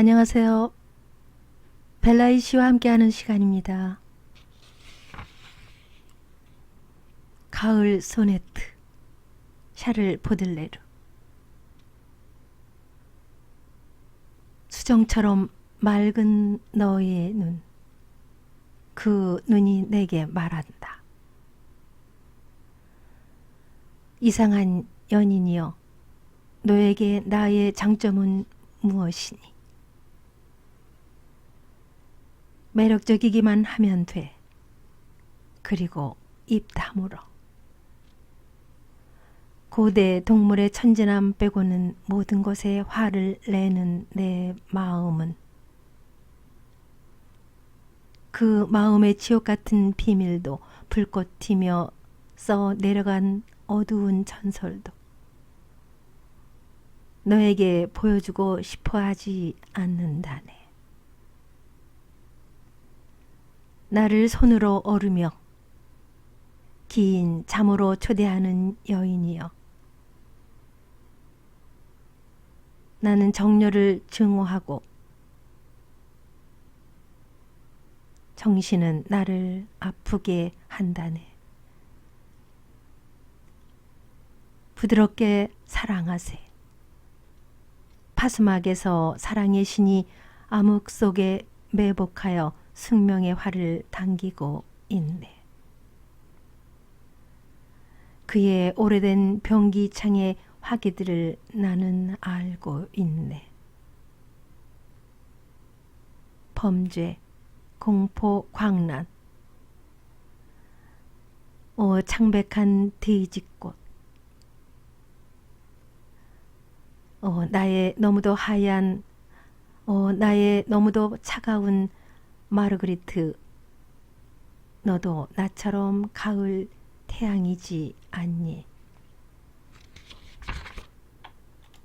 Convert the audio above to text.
안녕하세요. 벨라이 씨와 함께하는 시간입니다. 가을 소네트 샤를 보들레르 수정처럼 맑은 너의 눈, 그 눈이 내게 말한다. 이상한 연인이여, 너에게 나의 장점은 무엇이니? 매력적이기만 하면 돼. 그리고 입 다물어. 고대 동물의 천진함 빼고는 모든 것에 화를 내는 내 마음은 그 마음의 지옥 같은 비밀도 불꽃 튀며 써 내려간 어두운 전설도 너에게 보여주고 싶어 하지 않는다네. 나를 손으로 어루며 긴 잠으로 초대하는 여인이여. 나는 정열을 증오하고 정신은 나를 아프게 한다네. 부드럽게 사랑하세. 파수막에서 사랑의 신이 암흑 속에 매복하여 숙명의 활을 당기고 있네. 그의 오래된 병기창의 화기들을 나는 알고 있네. 범죄, 공포, 광란. 오 창백한 돼지꽃. 어, 나의 너무도 하얀, 어, 나의 너무도 차가운 마르그리트, 너도 나처럼 가을 태양이지 않니?